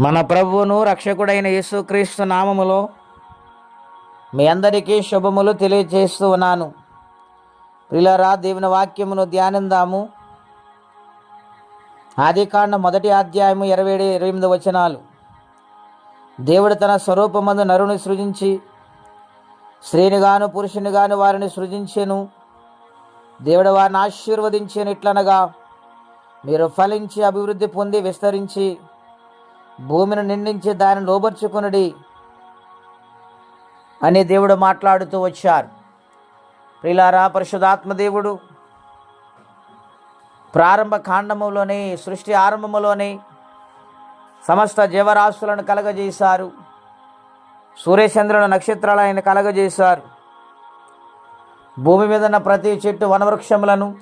మన ప్రభువును రక్షకుడైన యేసుక్రీస్తు నామములో మీ అందరికీ శుభములు తెలియజేస్తూ ఉన్నాను. ప్రిలరా దేవుని వాక్యమును ధ్యానిందాము. ఆదికాండ మొదటి అధ్యాయము ఇరవై ఏడు ఇరవై ఎనిమిది వచనాలు. దేవుడు తన స్వరూపమందు నరుని సృజించి స్త్రీనిగాను పురుషునిగాను వారిని సృజించెను. దేవుడు వారిని ఆశీర్వదించేను ఇట్లనగా మీరు ఫలించి అభివృద్ధి పొంది విస్తరించి భూమిని నిండించి దాన్ని లోబర్చుకునుడి అని దేవుడు మాట్లాడుతూ వచ్చారు. ప్రిలారా పరిశుధాత్మదేవుడు ప్రారంభ కాండములోనే సృష్టి ఆరంభములోనే సమస్త జీవరాశులను కలగజేశారు. సూర్యచంద్రుల నక్షత్రాలు ఆయన కలగజేశారు. భూమి మీద ఉన్న ప్రతి చెట్టు వనవృక్షములను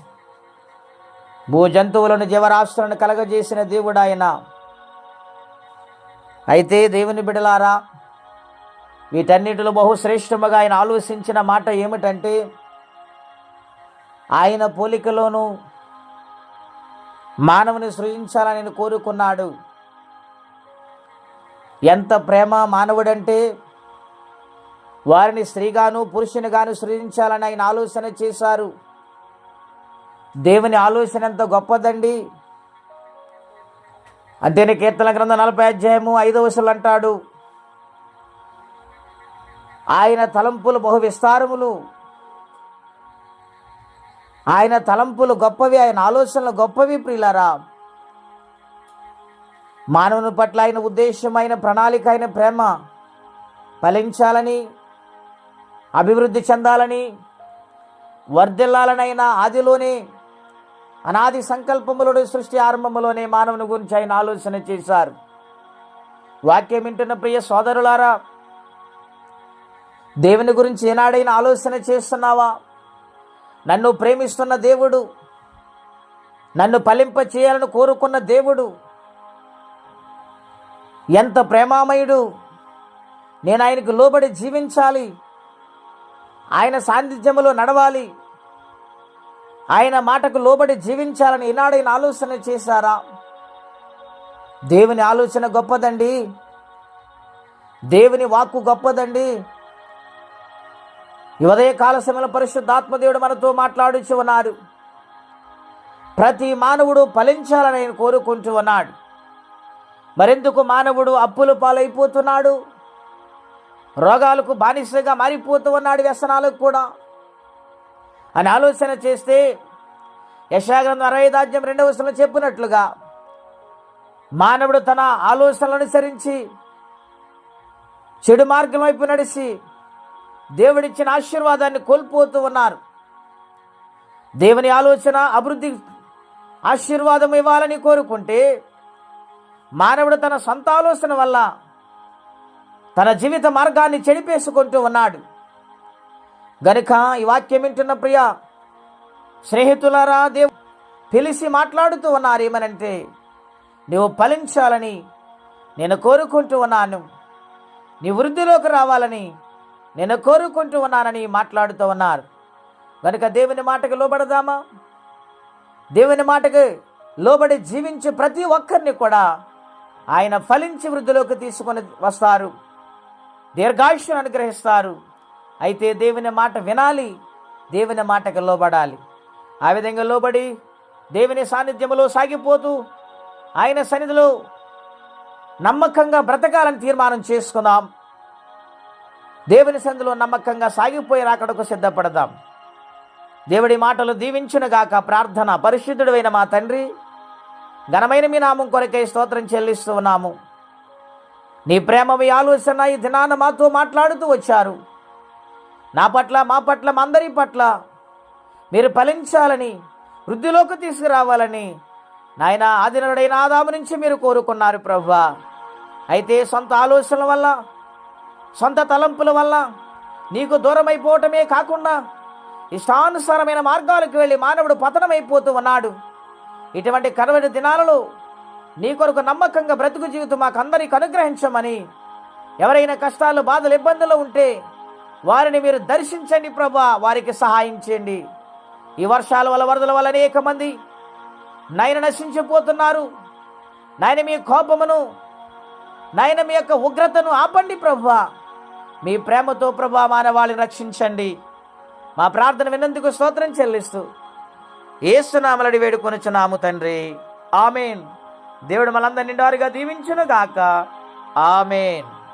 భూ జంతువులను జీవరాశులను కలగజేసిన దేవుడు ఆయన. అయితే దేవుని బిడలారా వీటన్నిటిలో బహుశ్రేష్టముగా ఆయన ఆలోచించిన మాట ఏమిటంటే ఆయన పోలికలోను మానవుని సృజించాలని కోరుకున్నాడు. ఎంత ప్రేమ మానవుడంటే వారిని స్త్రీగాను పురుషునిగాను సృజించాలని ఆయన ఆలోచన చేశారు. దేవుని ఆలోచన ఎంత గొప్పదండి. అంతేనే కీర్తన గ్రంథం నలభై అధ్యాయము ఐదవ వసలు అంటాడు ఆయన తలంపులు బహు విస్తారములు. ఆయన తలంపులు గొప్పవి ఆయన ఆలోచనలు గొప్పవి ప్రియులారా. మానవుని పట్ల ఆయన ఉద్దేశమైన ప్రణాళిక అయిన ప్రేమ ఫలించాలని అభివృద్ధి చెందాలని వర్ధిల్లాలనైనా ఆదిలోనే అనాది సంకల్పములోని సృష్టి ఆరంభములోనే మానవుని గురించి ఆయన ఆలోచన చేశారు. వాక్యం వింటున్న ప్రియ సోదరులారా దేవుని గురించి ఏనాడైనా ఆలోచన చేస్తున్నావా? నన్ను ప్రేమిస్తున్న దేవుడు నన్ను ఫలింప చేయాలని కోరుకున్న దేవుడు ఎంత ప్రేమామయుడు నేను ఆయనకు లోబడి జీవించాలి ఆయన సాన్నిధ్యములో నడవాలి ఆయన మాటకు లోబడి జీవించాలని ఈనాడైన ఆలోచన చేశారా? దేవుని ఆలోచన గొప్పదండి. దేవుని వాక్కు గొప్పదండి. ఉదయ కాల సమయంలో పరిశుద్ధాత్మదేవుడు మనతో మాట్లాడుచు ఉన్నారు ప్రతి మానవుడు ఫలించాలని ఆయన కోరుకుంటూ ఉన్నాడు. మరెందుకు మానవుడు అప్పులు పాలైపోతున్నాడు? రోగాలకు బానిసగా మారిపోతూ ఉన్నాడు వ్యసనాలకు కూడా. అని ఆలోచన చేస్తే యశాగ్రంథం అరవై దాజ్యం రెండవ వసలో చెప్పినట్లుగా మానవుడు తన ఆలోచనలు అనుసరించి చెడు మార్గం వైపు నడిచి దేవుడిచ్చిన ఆశీర్వాదాన్ని కోల్పోతూ ఉన్నారు. దేవుని ఆలోచన అభివృద్ధి ఆశీర్వాదం ఇవ్వాలని కోరుకుంటే మానవుడు తన సొంత ఆలోచన వల్ల తన జీవిత మార్గాన్ని చెడిపేసుకుంటూ ఉన్నాడు. గనుక ఈ వాక్యం వింటున్న ప్రియ స్నేహితులారా దేవు పిలిచి మాట్లాడుతూ ఉన్నారు ఏమనంటే నీవు ఫలించాలని నేను కోరుకుంటూ ఉన్నాను. నీ వృద్ధిలోకి రావాలని నేను కోరుకుంటూ ఉన్నానని మాట్లాడుతూ ఉన్నారు. కనుక దేవుని మాటకు లోబడదామా? దేవుని మాటకు లోబడి జీవించే ప్రతి ఒక్కరిని కూడా ఆయన ఫలించి వృద్ధిలోకి తీసుకొని వస్తారు. దీర్ఘాయుష్యం అనుగ్రహిస్తారు. అయితే దేవుని మాట వినాలి దేవుని మాటకు లోబడాలి. ఆ విధంగా లోబడి దేవుని సాన్నిధ్యంలో సాగిపోతూ ఆయన సన్నిధిలో నమ్మకంగా బ్రతకాలని తీర్మానం చేసుకుందాం. దేవుని సందులో నమ్మకంగా సాగిపోయి రాకడకు సిద్ధపడదాం. దేవుడి మాటలు దీవించునుగాక ప్రార్థన పరిశుద్ధుడైన మా తండ్రి ఘనమైన మీ నామం కొరకై స్తోత్రం చెల్లిస్తూ ఉన్నాము. నీ ప్రేమ మీ ఆలోచన ఈ దినాన మాతో మాట్లాడుతూ వచ్చారు. నా పట్ల మా పట్ల అందరి పట్ల మీరు ఫలించాలని వృద్ధిలోకి తీసుకురావాలని నాయన ఆదినరుడైన ఆదాము నుంచి మీరు కోరుకున్నారు ప్రభు అయితే సొంత ఆలోచనల వల్ల సొంత తలంపుల వల్ల నీకు దూరమైపోవటమే కాకుండా ఇష్టానుసారమైన మార్గాలకు వెళ్ళి మానవుడు పతనమైపోతూ ఉన్నాడు. ఇటువంటి కరవడి దినాలలో నీ కొరకు నమ్మకంగా బ్రతుకు జీవితం మాకందరికి అనుగ్రహించమని ఎవరైనా కష్టాలు బాధలు ఇబ్బందులు ఉంటే వారిని మీరు దర్శించండి ప్రభా వారికి సహాయం చేయండి. ఈ వర్షాల వల్ల వరదల వల్ల అనేక మంది నాయన నశించిపోతున్నారు. నాయన మీ కోపమును నాయన మీ యొక్క ఉగ్రతను ఆపండి ప్రభా. మీ ప్రేమతో ప్రభా మానవాళిని రక్షించండి. మా ప్రార్థన విన్నందుకు స్తోత్రం చెల్లిస్తూ ఏసునామలడి వేడుకొనుచున్నాము తండ్రి. ఆమెన్. దేవుడు మనందరినీ నిండారుగా దీవించును గాక ఆమెన్.